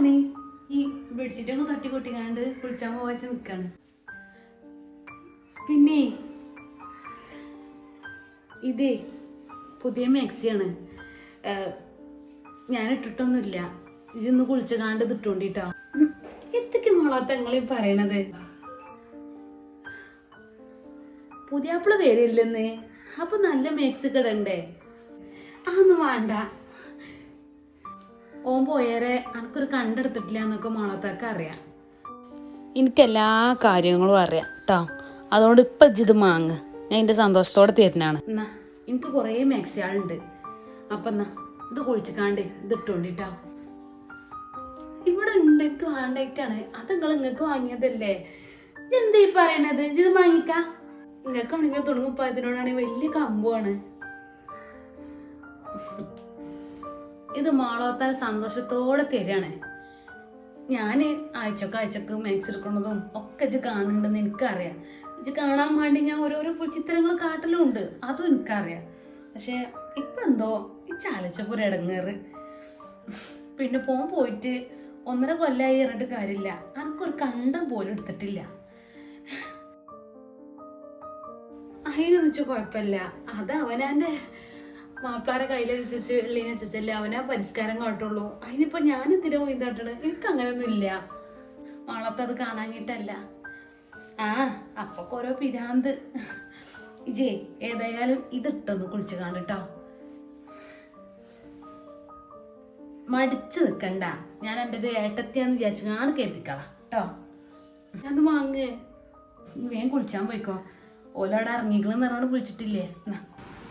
പണി ഈ ബെഡ്ഷീറ്റ് ഒന്ന് തട്ടി കൊട്ടിക്കാണ്ട് കുളിച്ചാൻ പോവാച്ച് നിക്കാണ്. പിന്നെ ഇതേ പുതിയ മാക്സിയാണ്. ഞാൻ ഇട്ടിട്ടൊന്നുമില്ല ഇതൊന്ന് കുളിച്ച കാണ്ട് ഇത് ഇട്ടോണ്ടിട്ടോ എത്തൊക്കെ മോളാത്ത നിങ്ങളീ പറയണത്? പുതിയാപ്പിള വരില്ലെന്ന് അപ്പൊ നല്ല മേക്സ് കിടണ്ടേ അതൊന്നും വേണ്ട. ഓൻ പോയേരെ എനിക്കൊരു കണ്ടെടുത്തിട്ടില്ല എന്നൊക്കെ മോളത്തൊക്കെ അറിയാം. എനിക്ക് എല്ലാ കാര്യങ്ങളും അറിയാം കേട്ടോ അതുകൊണ്ട് ഇപ്പം ജിത് മാങ്ങ്. ഞാൻ എന്റെ സന്തോഷത്തോടെ തരുന്നതാണ്. എന്നാ എനിക്ക് കുറേ മെക്സിയാളുണ്ട് അപ്പം എന്നാ ഇത് കുളിച്ചിക്കാണ്ട് ഇത് ഇട്ടോണ്ടിട്ടോ. ഇവിടെ ഉണ്ട് എനിക്ക് വേണ്ടായിട്ടാണ് അത് നിങ്ങൾ നിങ്ങൾക്ക് വാങ്ങിയതല്ലേ? എന്താ ഈ പറയണത്? ഇത് വാങ്ങിക്ക? നിങ്ങൾക്കാണെങ്കിൽ തുടങ്ങുമ്പോ ഇതിനോടാണെങ്കിൽ വലിയ കമ്പുമാണ് ഇത് മാളോത്താൽ സന്തോഷത്തോടെ തരാണ് ഞാൻ ആഴ്ചക്ക് ആഴ്ചക്ക് മാക്സ് എടുക്കുന്നതും ഒക്കെ ഇത് കാണുന്നുണ്ടെന്ന് എനിക്കറിയാം. ഇത് കാണാൻ വേണ്ടി ഞാൻ ഓരോരോ ചിത്രങ്ങൾ കാട്ടലുണ്ട് അതും എനിക്കറിയാം. പക്ഷെ ഇപ്പം എന്തോ ഈ ചാലച്ചപ്പോ ഒരു ഇടങ്ങേറ്. പിന്നെ പോൻ പോയിട്ട് ഒന്നര കൊല്ലായി ഇറണ്ട് കാര്യമില്ല. എനിക്കൊരു കണ്ടം പോലും എടുത്തിട്ടില്ല. അതിനൊന്നിച്ച് കുഴപ്പമില്ല. അത് അവനാന്റെ മാപ്പിളാരെ കയ്യിലനുസരിച്ച് ഉള്ളതിനനുസരിച്ചല്ലേ അവനെ പരിസ്കാരം കാട്ടുള്ളൂ. അതിനിപ്പോ ഞാൻ എന്തിനാ പോയി തട്ടണ് എനിക്ക് അങ്ങനെയൊന്നും ഇല്ല മാളത്ത് അത് കാണാഞ്ഞിട്ടല്ല. ആ അപ്പൊ ഓരോ പിരാന്ത്. ഇജേ ഏതായാലും ഇതിട്ടൊന്ന് കുളിച്ചു കാണട്ടോ മടിച്ചു നിക്കണ്ട. ഞാൻ എന്റെ ഒരു ഏട്ടത്തിയാന്ന് വിചാരിച്ചു കാണു കരുതിക്കളാം കേട്ടോ? ഞാൻ വാങ്ങ് വേഗം കുളിച്ചാൻ പോയിക്കോ. ഓലോടെ ഇറങ്ങിക്കണെന്ന് പറഞ്ഞോണ്ട് കുളിച്ചിട്ടില്ലേ?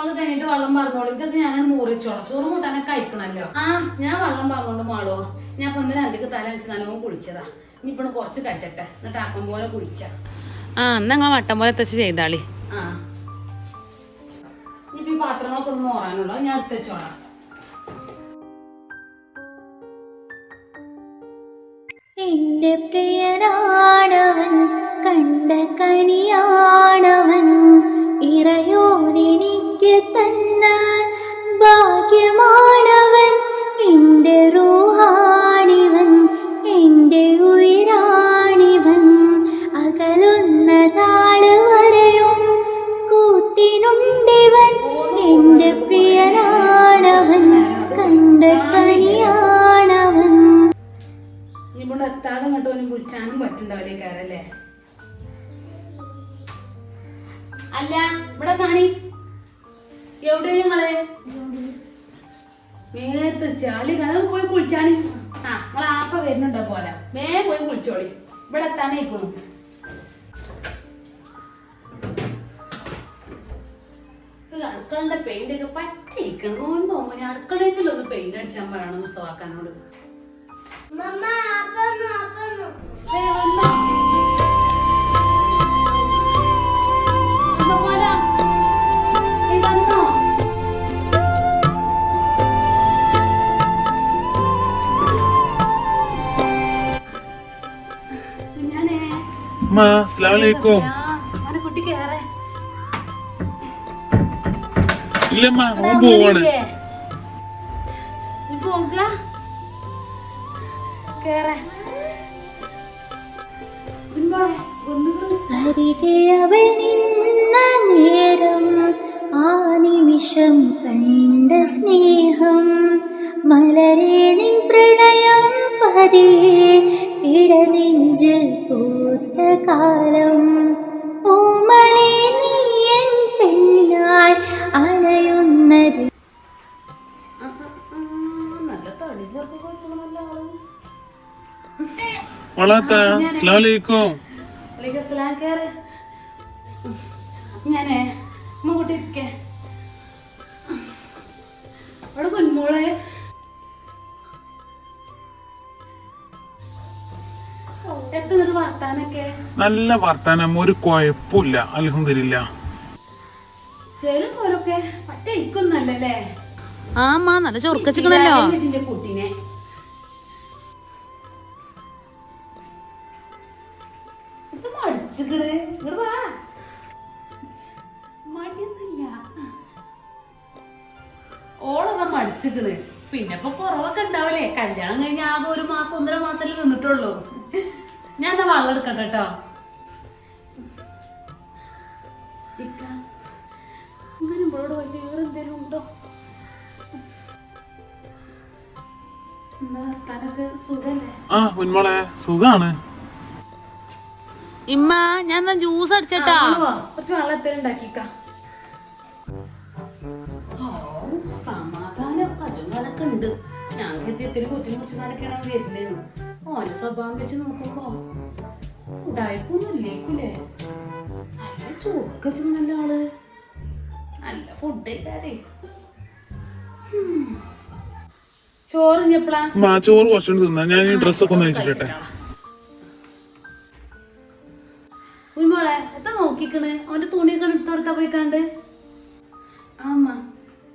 കുരുമുളക് കഴിഞ്ഞിട്ട് വെള്ളം പറഞ്ഞോളൂ. ഇതൊക്കെ ഞാനാണ് മുറിച്ചോളാം. ചോറ് കൂട്ടാനൊക്കെ അയക്കണല്ലോ ആ ഞാൻ വെള്ളം പറഞ്ഞോണ്ട് മാളോ. ഞാൻ ഇപ്പൊ ഇന്നലെ അതിക്ക് തല വെച്ച് നല്ലോണം കുളിച്ചതാ. ഇനിയിപ്പോ കുറച്ച് കഴിച്ചട്ടെ. എന്നിട്ട് അപ്പം പോലെ കുളിച്ച. ആ എന്നാ വട്ടം പോലെ തെച്ച് ചെയ്താളി. ആ. ഇനിയിപ്പോ ഈ പാത്രങ്ങളൊക്കെ ഒന്ന് മോറാനുള്ളൂ. ഞാൻ എടുത്തോളാം എന്റെ പ്രിയനാണവൻ കണ്ട കനിയാണവൻ ഇറയോനെനിക്ക് അല്ല ഇവിടെ നാണി. എവിടെ നിങ്ങൾ? മേത്ത് ചളി കണക്ക് പോയി കുളിച്ചാണി. ആ നിങ്ങൾ ആപ്പ വരുന്നുണ്ടോ പോലെ. വേ പോയി കുളിച്ചോളി. ഇവിടെ എത്താനേക്കണു അടുക്കളന്റെ പെയിന്റ് ഒക്കെ പറ്റിയിരിക്കണം. നോമ്പ് മോനെ ഞാൻ അടുക്കളയെങ്കിലും ഒന്ന് പെയിന്റ് അടിച്ചാൻ പറയണം മുസ്തവാക്കാനോട് അസ്സലാമലൈക്കും. ഇല്ലമ്മ ഓൻ പോവാണ്. നേരം ആ നിമിഷം കണ്ട സ്നേഹം. മലരെ നിൻ പ്രണയം പതിയെ ഇടനെഞ്ചിൽ പൂത്ത കാലം. പൂമലെ നീയൻ എൻ പെണ്ണായി അണയുന്നത്. വളാത്ത അസ്സലാമലൈക്കും വലൈക്കും അസ്സലാം കേറ് ഞാനേ അമ്മ അവിടെ കുഞ്ഞോളെ നല്ല വർത്താനം ഒരു കുഴപ്പമില്ല അലഹമില്ല ചെലും പോലൊക്കെ പറ്റ ആ അമ്മ നല്ല ചൊറുക്കച്ചിക്കണല്ലോ. ഓളൊക്കെ മടിച്ചിക്കണ്. പിന്നെ ഇപ്പൊ കുറവൊക്കെ ഉണ്ടാവില്ലേ? കല്യാണം കഴിഞ്ഞ ആകെ ഒരു മാസം ഒന്നര മാസമല്ലേ നിന്നിട്ടുള്ളൂ. എന്നാ വെള്ളം എടുക്കട്ടെ കേട്ടോ? ഇക്ക ഇങ്ങനെ ഇവളോട് വേറെ എന്തേലും ഉണ്ടോ? സുഖാണ്. ഇമ്മ ഞാൻ ജ്യൂസ് അടിച്ചട്ടാ? കുറച്ച് വെള്ളം ഉണ്ടാക്കിക്ക സമാധാനം. ഉണ്ട്. ഞാൻ എത്തിയത്തിന് കുത്തി മുറിച്ച് വരുന്നേന്ന്. ഓന്റെ സ്വഭാവം വെച്ച് നോക്കുമ്പോ ഉടായ്പൊന്നും ഇല്ലേക്കൂലേ നല്ല ചോക്ക നല്ല ആൾ? നല്ല ഫുഡ് ചോറ് ചോറ് തിന്നാ. ഞാൻ ഈ ഡ്രസ്സൊക്കെ ഒന്ന് അയച്ചിട്ടെ ഉയ്മോളെ എത്ര നോക്കിക്കണ്? അവന്റെ തുണിയൊക്കെ എടുത്തു കൊടുത്താ പോയിക്കാണ്ട്? കണ്ട് ആമ്മ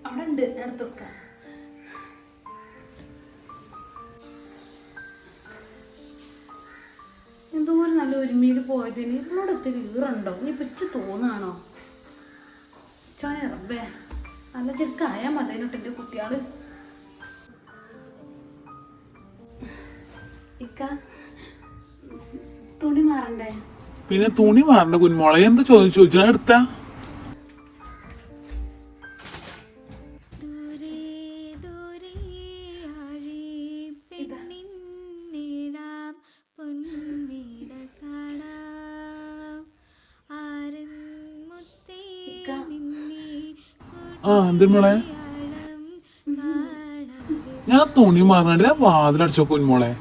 അവിടെ ഉണ്ട്. എടുത്തു കൊടുക്കാം. ഒരുമയിൽ പോയതിന് ഇവളോട് ഒത്തിരി ഈറുണ്ടോ നീ പിച്ച് തോന്നാണോ? ചോനെ നല്ല ചെറുക്കായാ മതേനോട്ട് എന്റെ കുട്ടിയാൾ. ഇക്ക തുണി മാറണ്ടേ? പിന്നെ തുണി മാറണ്ട കുഞ്ഞുമോളെ എന്താ ചോദിച്ചു? ചോദിച്ചാ എടുത്താ. ആ എന്ത് ഞാൻ തുണി മാറണ്ട വാതിലടിച്ചോ എന്തെങ്കിലും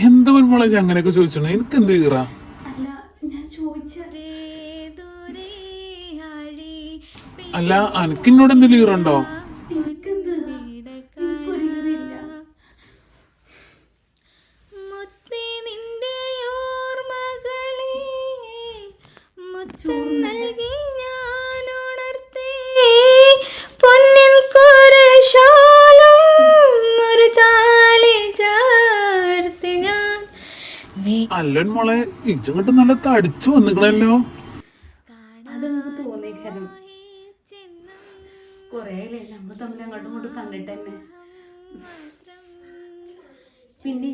എന്ത് കുഞ്ഞോളെ അങ്ങനെയൊക്കെ ചോദിച്ചോണേ? എനിക്ക് എന്ത് കീറാ അല്ല അനക്കിന്നോട് എന്തെങ്കിലും ഈറുണ്ടോ? വേ- അല്ല മോളെ ഇജ്ജങ്ങട്ട് നല്ല തടിച്ചു വന്നിക്കണല്ലോ. അത് നിങ്ങൾക്ക് കാരണം കൊറേ നമ്മ തമ്മിൽ അങ്ങോട്ടും ഇങ്ങോട്ടും കണ്ടിട്ട് തന്നെ. പിന്നെ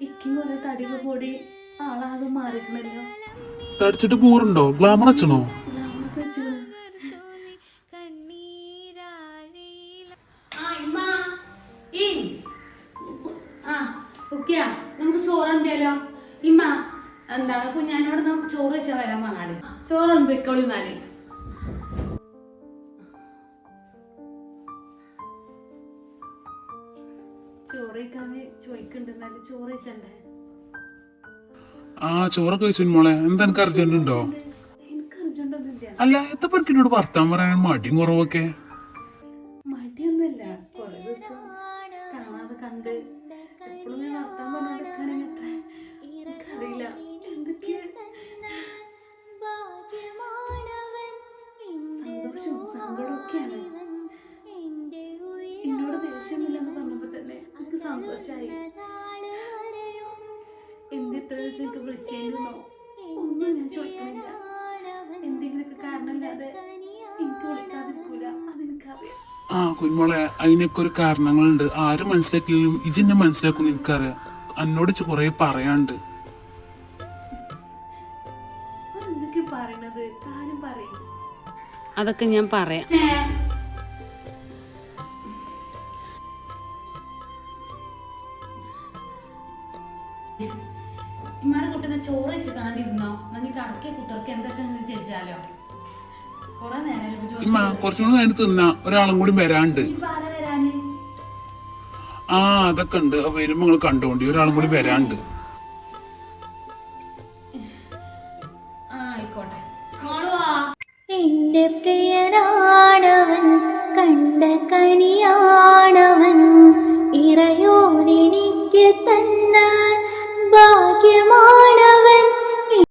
ഇക്കും കൊറേ തടിയൊക്കെ കൂടി ആളാകെ മാറിക്കണല്ലോ തടിച്ചിട്ട് പോറുണ്ടോ ഗ്ലാമർ അച്ഛനോ? കുഞ്ഞാനോട് ചോറ് വെച്ചാ വരാൻ പറഞ്ഞാട് ചോറ് വെക്കോളി നാല് ചോറ് കഴിക്കാന്ന് ചോദിക്കണ്ടെന്നാൽ ചോറ് വെച്ചണ്ടേ ആ ചോറൊക്കെ വെച്ചു മോളെ. എന്താ എനിക്ക് അർജന്റ് ഉണ്ടോ എനിക്ക് അല്ല എത്ര എന്നോട് വർത്താൻ പറയാൻ മടിയും കുറവൊക്കെ. ആ കുഞ്ഞുമോളെ അതിനൊക്കെ ഒരു കാരണങ്ങളുണ്ട്. ആരും മനസ്സിലാക്കില്ലെങ്കിലും ഇജിന്നെ മനസ്സിലാക്കും എനിക്കറിയാം. എന്നോട് കുറേ പറയാണ്ട് അതൊക്കെ ഞാൻ പറയാം. ഇമ്മാരെ കുട്ടീനെ ചോറ് വെച്ച് കാണ്ടിരുന്നോ? എന്നാ നീ കടക്കിയ കുട്ടികൾക്ക്. എന്താ ചെന്ന് ജോലി ഇമ്മ കുറച്ചുകൂടി കഴിഞ്ഞ് തിന്നാ. ഒരാളും കൂടി വരാണ്ട്. ആ അതൊക്കെ ഉണ്ട്. വരുമ്പോ നിങ്ങൾ കണ്ടോണ്ടി. ഒരാളും കൂടി വരാണ്ട്.